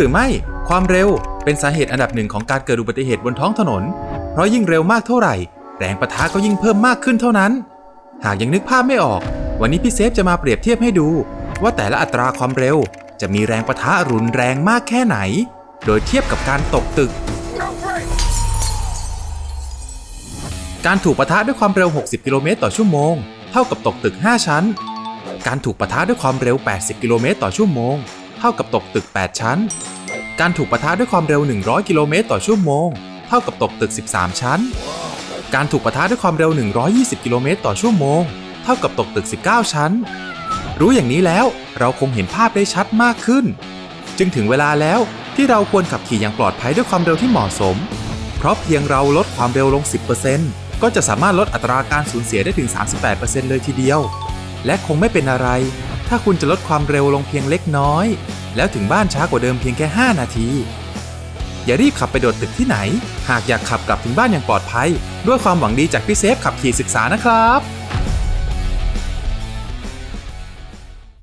รือไม่ ความเร็วเป็นสาเหตุอันดับหนึ่งของการเกิดอุบัติเหตุบนท้องถนน เพราะยิ่งเร็วมากเท่าไหร่ แรงประทะก็ยิ่งเพิ่มมากขึ้นเท่านั้น หากยังนึกภาพไม่ออก วันนี้พี่เซฟจะมาเปรียบเทียบให้ดู ว่าแต่ละอัตราความเร็ว จะมีแรงประทะรุนแรงมากแค่ไหน โดยเทียบกับการตกตึก การถูกปะทะด้วยความเร็ว 60 กิโลเมตรต่อชั่วโมง เท่ากับตกตึก 5 ชั้น การถูกปะทะด้วยความเร็ว 80 กิโลเมตรต่อชั่วโมง เท่ากับตกตึก 8 ชั้น การถูกปะทะด้วยความเร็ว 100 กิโลเมตรต่อชั่วโมง เท่ากับตกตึก 13 ชั้น การถูกปะทะด้วยความเร็ว 120 กิโลเมตรต่อชั่วโมง เท่ากับตกตึก 19 ชั้น รู้อย่างนี้แล้วเราคงเห็นภาพได้ชัดมากขึ้น จึงถึงเวลาแล้วที่เราควรขับขี่อย่างปลอดภัยด้วยความเร็วที่เหมาะสม เพราะเพียงเราลดความเร็วลง 10%ก็จะสามารถลดอัตราการสูญเสียได้ถึง 38%เลยทีเดียว และคงไม่เป็นอะไร ถ้าคุณจะลดความเร็วลงเพียงเล็กน้อย แล้วถึงบ้านช้ากว่าเดิมเพียงแค่ 5 นาที อย่ารีบขับไปโดดตึกที่ไหน หากอยากขับกลับถึงบ้านอย่างปลอดภัย ด้วยความหวังดีจากพี่เซฟขับขี่ศึกษานะครับ